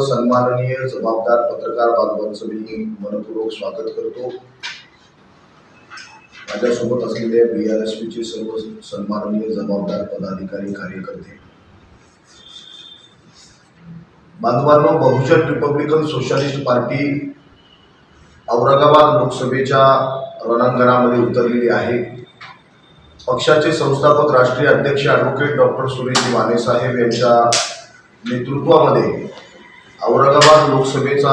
सन्माननीय जबाबदार पत्रकार बांधवांचं मी मनपूर्वक स्वागत करतो. माझ्यासोबत असलेले बी आर एस पीचे सर्व सन्माननीय जबाबदार पदाधिकारी कार्यकर्ते. बांधवांनो Bahujan Republican Socialist Party Aurangabad लोकसभेच्या रणांगणामध्ये उतरलेली आहे. पक्षाचे संस्थापक राष्ट्रीय अध्यक्ष ॲडव्होकेट डॉक्टर सुरेश माने साहेब यांच्या नेतृत्वामध्ये औरंगाबाद लोकसभेचा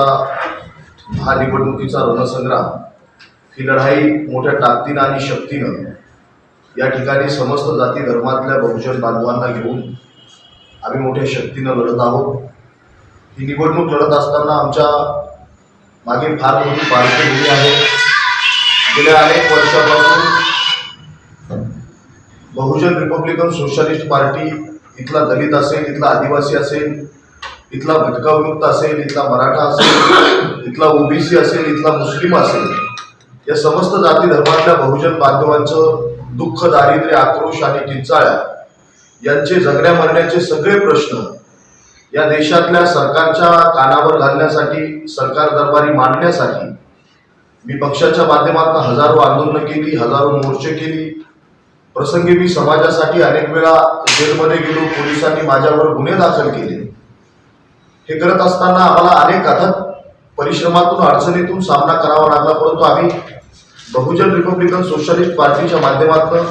हा निवडणुकीचा रणसंग्राम ही लढाई मोठ्या ताकदीनं आणि शक्तीनं या ठिकाणी समस्त जाती धर्मातल्या बहुजन बांधवांना घेऊन आम्ही मोठ्या शक्तीनं लढत आहोत. ही निवडणूक लढत असताना आमच्या मागे फार मोठी पार्श्वभूमी आहे. गेल्या अनेक वर्षापासून बहुजन रिपब्लिकन सोशलिस्ट पार्टी इथला दलित असेल इथला आदिवासी असेल इथला भटकाविमुक्त असेल इथला मराठा असेल इथला ओबीसी असेल इथला मुस्लिम असेल या समस्त जाती धर्मातल्या बहुजन बांधवांचं दुःख दारिद्र्य आक्रोश आणि किंचाळ्या यांचे जगण्या मरण्याचे सगळे प्रश्न या देशातल्या सरकारच्या कानावर घालण्यासाठी सरकार दरबारी मांडण्यासाठी मी पक्षाच्या माध्यमातून हजारो आंदोलनं केली हजारो मोर्चे केली. प्रसंगी मी समाजासाठी अनेक वेळा जेलमध्ये गेलो पोलिसांनी माझ्यावर गुन्हे दाखल केले. हे करत असताना आम्हाला अनेक अथक परिश्रमातून अडचणीतून सामना करावा लागला. परंतु आम्ही बहुजन रिपब्लिकन सोशलिस्ट पार्टीच्या माध्यमातून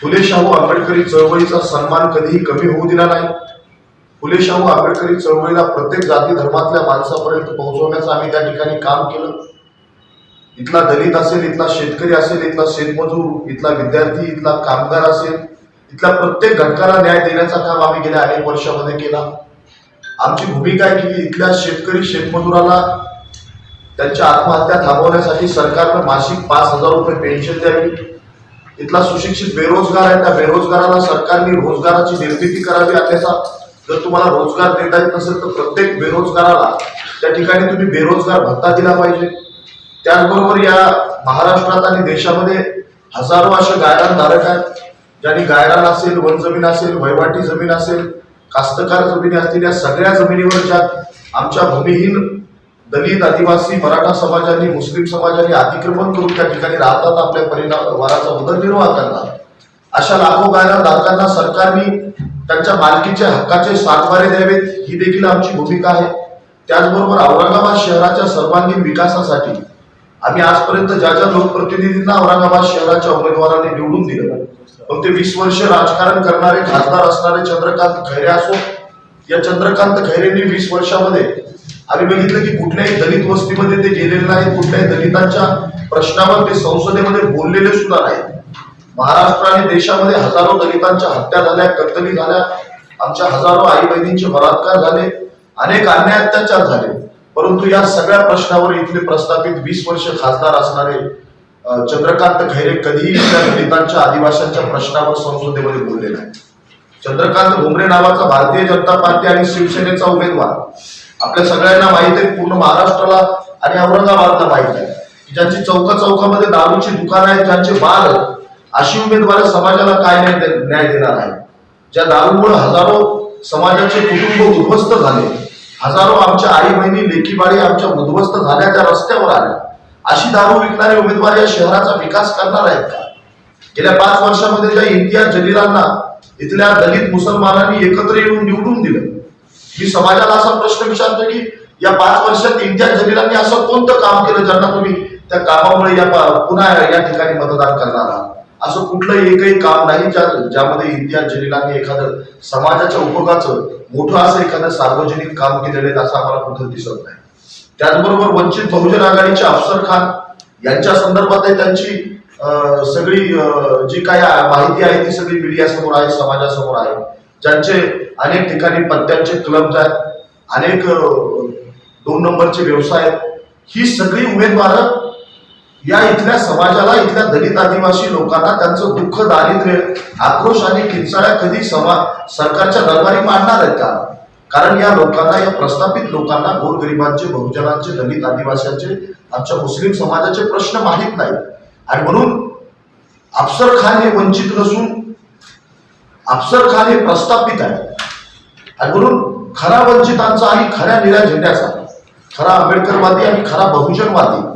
फुले शाहू आंबेडकरी चळवळीचा सन्मान कधीही कमी होऊ दिला नाही. फुले शाहू आंबेडकरी चळवळीला प्रत्येक जाती धर्मातल्या माणसापर्यंत पोहोचवण्याचं आम्ही त्या ठिकाणी काम केलं. इथला दलित असेल इथला शेतकरी असेल इथला शेतमजूर इथला विद्यार्थी इथला कामगार असेल इथल्या प्रत्येक घटकाला न्याय देण्याचा काम आम्ही गेल्या अनेक वर्षामध्ये केला. आमची भूमिका आहे की इथल्या शेतकरी शेतमजुराला त्यांच्या आत्महत्या थांबवण्यासाठी सरकारनं मासिक पाच हजार रुपये पेन्शन द्यावी. इथला सुशिक्षित बेरोजगार आहे त्या बेरोजगाराला सरकारने रोजगाराची निर्मिती करावी. अन्यथा जर तुम्हाला रोजगार देता येत नसेल तर प्रत्येक बेरोजगाराला त्या ठिकाणी तुम्ही बेरोजगार भत्ता दिला पाहिजे. त्याचबरोबर या महाराष्ट्रात आणि देशामध्ये हजारो असे गायरान धारक आहेत. ज्यांनी गायरान असेल वन जमीन असेल वहिवाटी जमीन असेल कास्तकार जमिनी असतील सगळ्या जमिनीवर ज्या आमच्या भूमिहीन दलित आदिवासी मराठा समाजांनी मुस्लिम समाजांनी अतिक्रमण करून त्या ठिकाणी राहतात आपल्या परिवाराचा उदरनिर्वाह करतात. अशा लाखो गायना धारकांना सरकारने त्यांच्या मालकीच्या हक्काचे सातवारे द्यावेत ही देखील आमची भूमिका आहे. त्याचबरोबर औरंगाबाद शहराच्या सर्वांगीण विकासासाठी आम्ही आजपर्यंत ज्या ज्या लोकप्रतिनिधींना औरंगाबाद शहराच्या उमेदवारांनी निवडून दिलं पण ते वीस वर्ष राजकारण करणारे खासदार असणारे चंद्रकांत खैरे असो या चंद्रकांत खैरेंनी वीस वर्षामध्ये आम्ही बघितलं की कुठल्याही दलित वस्तीमध्ये ते गेलेले नाहीत कुठल्याही दलितांच्या प्रश्नावर ते संसदेमध्ये बोललेले सुद्धा नाहीत. महाराष्ट्र आणि देशामध्ये हजारो दलितांच्या हत्या झाल्या कत्तली झाल्या आमच्या हजारो आई बहिणींचे बलात्कार झाले अनेक अन्याय अत्याचार झाले. परंतु या सगळ्या प्रश्नावर इथले प्रस्थापित वीस वर्ष खासदार असणारे चंद्रकांत खैरे कधीही त्या दलितांच्या आदिवासींच्या प्रश्नावर संसदेमध्ये बोलले नाही चंद्रकांत भुमरे नावाचा भारतीय जनता पार्टी आणि शिवसेनेचा उमेदवार. आपल्या सगळ्यांना माहीत आहे पूर्ण महाराष्ट्राला आणि औरंगाबादला माहीत आहे ज्यांची चौका चौकामध्ये दारूची दुकानं आहेत ज्यांचे बाल अशी उमेदवार समाजाला काय न्याय दे- न्याय देणार आहे ज्या दारूमुळे हजारो समाजाचे कुटुंब उद्ध्वस्त झाले हजारो आमच्या आई बहिणी लेकीबाळी आमच्या उद्ध्वस्त झाल्याच्या रस्त्यावर आल्या. अशी दारू विकणारे उमेदवार या शहराचा विकास करणार आहेत का? गेल्या पाच वर्षामध्ये ज्या इम्तियाज जलीलांना इथल्या दलित मुसलमानांनी एकत्र येऊन निवडून दिलं मी समाजाला असा प्रश्न विचारतो की या पाच वर्षात इम्तियाज जलीलांनी असं कोणतं काम केलं ज्यांना तुम्ही त्या कामामुळे या पुन्हा या ठिकाणी मतदान करणार आहात? असं कुठलंही एकही काम नाही ज्या ज्यामध्ये इम्तियाज जलीलांनी एखादं समाजाच्या उपयोगाचं मोठं असं एखादं सार्वजनिक काम केलेलं आहे असं आम्हाला कुठं दिसत नाही. त्याचबरोबर वंचित बहुजन आघाडीचे अफसर खान यांच्या संदर्भातही त्यांची सगळी जी काय माहिती आहे ती सगळी मीडियासमोर आहे समाजासमोर आहे. ज्यांचे अनेक ठिकाणी पत्त्यांचे क्लब आहेत अनेक दोन नंबरचे व्यवसाय आहेत. ही सगळी उमेदवार या इथल्या समाजाला इथल्या दलित आदिवासी लोकांना त्यांचं दुःख दारिद्र्य आक्रोश आणि किंचाळ्या कधी समा सरकारच्या दरबारी मांडणार आहेत का? कारण या लोकांना या प्रस्थापित लोकांना गोरगरिबांचे बहुजनांचे दलित आदिवासींचे आमच्या मुस्लिम समाजाचे प्रश्न माहीत नाहीत. आणि म्हणून अफसर खान हे वंचित नसून अफसर खान हे प्रस्थापित आहे आणि म्हणून खरा वंचितांचा आणि खऱ्या निळ्या झेंड्याचा खरा आंबेडकरवादी आणि खरा बहुजनवादी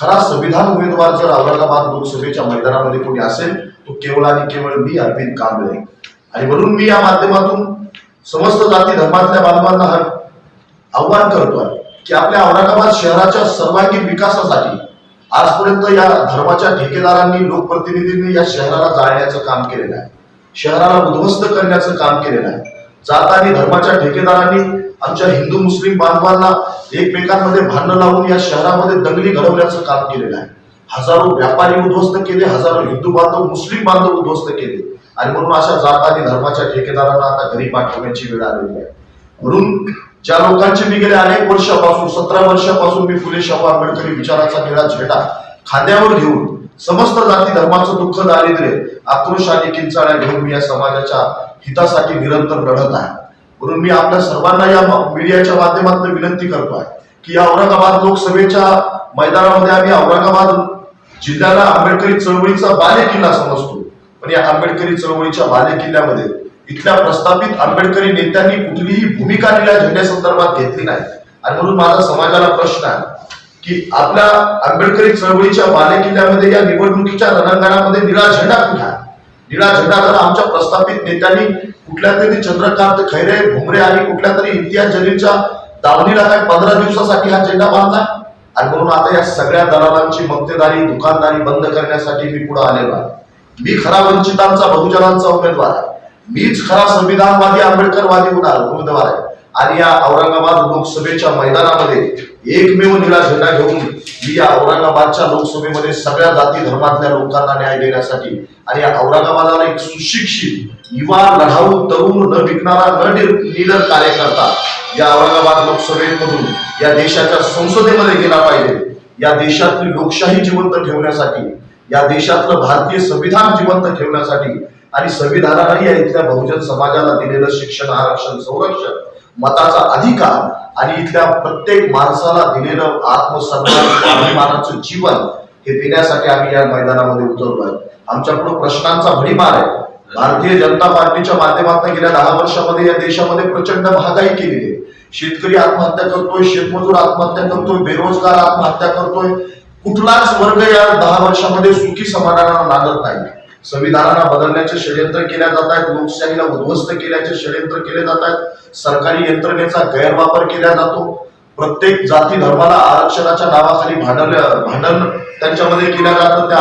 खरा संविधान उमेदवार जर औरंगाबाद लोकसभेच्या मैदानामध्ये कोणी असेल तो केवळ आणि केवळ मी अरविंद कांबळे. आणि म्हणून मी या माध्यमातून समस्त जाती धर्मातल्या बांधवांना आव्हान करतोय की आपल्या औरंगाबाद शहराच्या सर्वांगीण विकासासाठी आजपर्यंत या धर्माच्या ठेकेदारांनी लोकप्रतिनिधींनी या शहराला जाळण्याचं काम केलेलं आहे. शहराला उद्ध्वस्त करण्याचं काम केलेलं आहे. जात आणि धर्माच्या ठेकेदारांनी आमच्या हिंदू मुस्लिम बांधवांना एकमेकांमध्ये भांडण लावून या शहरामध्ये दंगली घडवण्याचं काम केलेलं आहे. हजारो व्यापारी उद्ध्वस्त केले हजारो हिंदू बांधव मुस्लिम बांधव उद्ध्वस्त केले. आणि म्हणून अशा जात आणि धर्माच्या ठेकेदारांना आता घरी पाठवण्याची वेळ आलेली आहे. म्हणून ज्या लोकांचे मी गेल्या अनेक वर्षापासून सतरा वर्षापासून मी फुले शाहू आंबेडकरी विचाराचा निळा झेंडा खांद्यावर घेऊन समस्त जाती धर्माचं दुःख दारिद्र्य आक्रोश आणि किंचाळ्या घेऊन मी या समाजाच्या हितासाठी निरंतर लढत आहे. म्हणून मी आपल्या सर्वांना या मीडियाच्या माध्यमातून विनंती करतोय की या औरंगाबाद लोकसभेच्या मैदानामध्ये आम्ही औरंगाबाद जिल्ह्याला आंबेडकरी चळवळीचा बाले किल्ला समजतो. पण या आंबेडकरी चळवळीच्या बाले किल्ल्यामध्ये इथल्या प्रस्थापित आंबेडकरी नेत्यांनी कुठलीही भूमिका निळ्या झेंड्यासंदर्भात घेतली नाही. आणि म्हणून माझा समाजाला प्रश्न आहे की आपल्या आंबेडकरी चळवळीच्या बाले किल्ल्यामध्ये या निवडणुकीच्या रणांगणामध्ये निळा झेंडा कुठे आहे? निळा झेंडा जर आमच्या प्रस्थापित नेत्यांनी कुठल्या तरी चंद्रकांत खैरे भुमरे आणि कुठल्या तरी इम्तियाज जलीलच्या दावणीला काय पंधरा दिवसासाठी हा झेंडा बांधला? आणि म्हणून आता या सगळ्या दलालांची मक्तेदारी दुकानदारी बंद करण्यासाठी मी पुढे आलेलो आहे. मी खरा वंचितांचा बहुजनांचा उमेदवार आहे. मीच खरा संविधानवादी आंबेडकरवादी उमेदवार आहे. आणि या औरंगाबाद लोकसभेच्या मैदानामध्ये एकमेव निळा झेंडा घेऊन मी या औरंगाबादच्या लोकसभेमध्ये सगळ्या जाती धर्मातल्या लोकांना न्याय देण्यासाठी आणि या औरंगाबादाला एक सुशिक्षित युवा लढाऊ तरुण न विकणारा न निर- निडर कार्यकर्ता या औरंगाबाद लोकसभेमधून या देशाच्या संसदेमध्ये गेला पाहिजे. या देशातली लोकशाही जिवंत ठेवण्यासाठी या देशातलं भारतीय संविधान जिवंत ठेवण्यासाठी आणि संविधानाने या इथल्या बहुजन समाजाला दिलेलं शिक्षण आरक्षण संरक्षण मताचा अधिकार आणि इथल्या प्रत्येक माणसाला दिलेलं आत्मसन्मान जीवन हे देण्यासाठी आम्ही या मैदानामध्ये उतरलोय. आहे पुढे प्रश्नांचा भडीमार आहे. भारतीय जनता पार्टीच्या माध्यमातून गेल्या दहा वर्षामध्ये या देशामध्ये प्रचंड महागाई केलेली आहे. शेतकरी आत्महत्या करतोय शेतमजूर आत्महत्या करतोय बेरोजगार आत्महत्या करतोय. कुठलाच वर्ग या दहा वर्षामध्ये सुखी समाधानाला लागत नाही. संविधानाला बदलण्याचे षडयंत्र केल्या जात आहेत लोकशाहीला उद्ध्वस्त केल्याचे षडयंत्र केले जात आहेत सरकारी यंत्रणेचा गैरवापर केला जातो. प्रत्येक जाती धर्माला आरक्षणाच्या नावाखाली भांडण भांडण त्यांच्यामध्ये केल्या जातं. त्या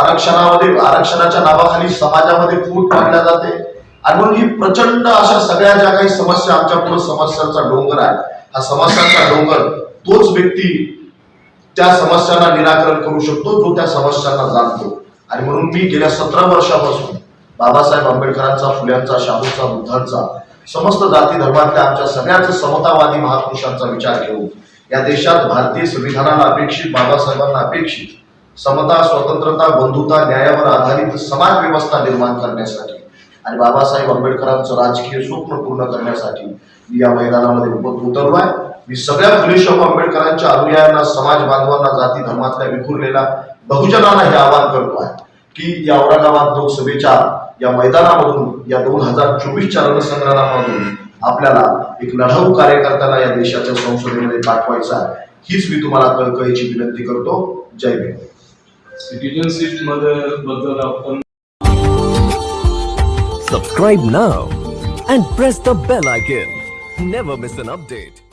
आरक्षणामध्ये आरक्षणाच्या नावाखाली समाजामध्ये फूट पाडल्या जाते. आणि म्हणून ही प्रचंड अशा सगळ्या ज्या काही समस्या आमच्या पुढे समस्यांचा डोंगर आहे हा समस्यांचा डोंगर तोच व्यक्ती त्या समस्यांना निराकरण करू शकतो जो त्या समस्यांना जाणतो. आणि म्हणून मी गेल्या सतरा वर्षापासून बाबासाहेब आंबेडकरांचा फुल्यांचा शाहूचा बुद्धांचा समस्त जाती धर्मातल्या आमच्या सगळ्याच समतावादी महापुरुषांचा विचार घेऊन या देशात भारतीय संविधानाला अपेक्षित बाबासाहेबांना अपेक्षित समता स्वतंत्रता बंधुता न्यायावर आधारित समाज व्यवस्था निर्माण करण्यासाठी आणि बाबासाहेब आंबेडकरांचं राजकीय स्वप्न पूर्ण करण्यासाठी मी या मैदानामध्ये उतरलो आहे. मी सगळ्या फुले आंबेडकरांच्या अनुयायांना समाज बांधवांना जाती धर्मातल्या विखुरलेल्या बहुजनांना हे आवाहन करतो आहे की या औरंगाबाद लोकसभेच्या या मैदानामधून या दोन हजार चोवीसच्या रणसंग्रामामधून आपल्याला एक लढाऊ कार्यकर्त्याला या देशाच्या संसदेमध्ये पाठवायचा आहे हीच मी तुम्हाला कळकळीची विनंती करतो जय भीम सिटिझनशिपमध्ये बद्दल आपण Subscribe now and press the bell icon. Never miss an update.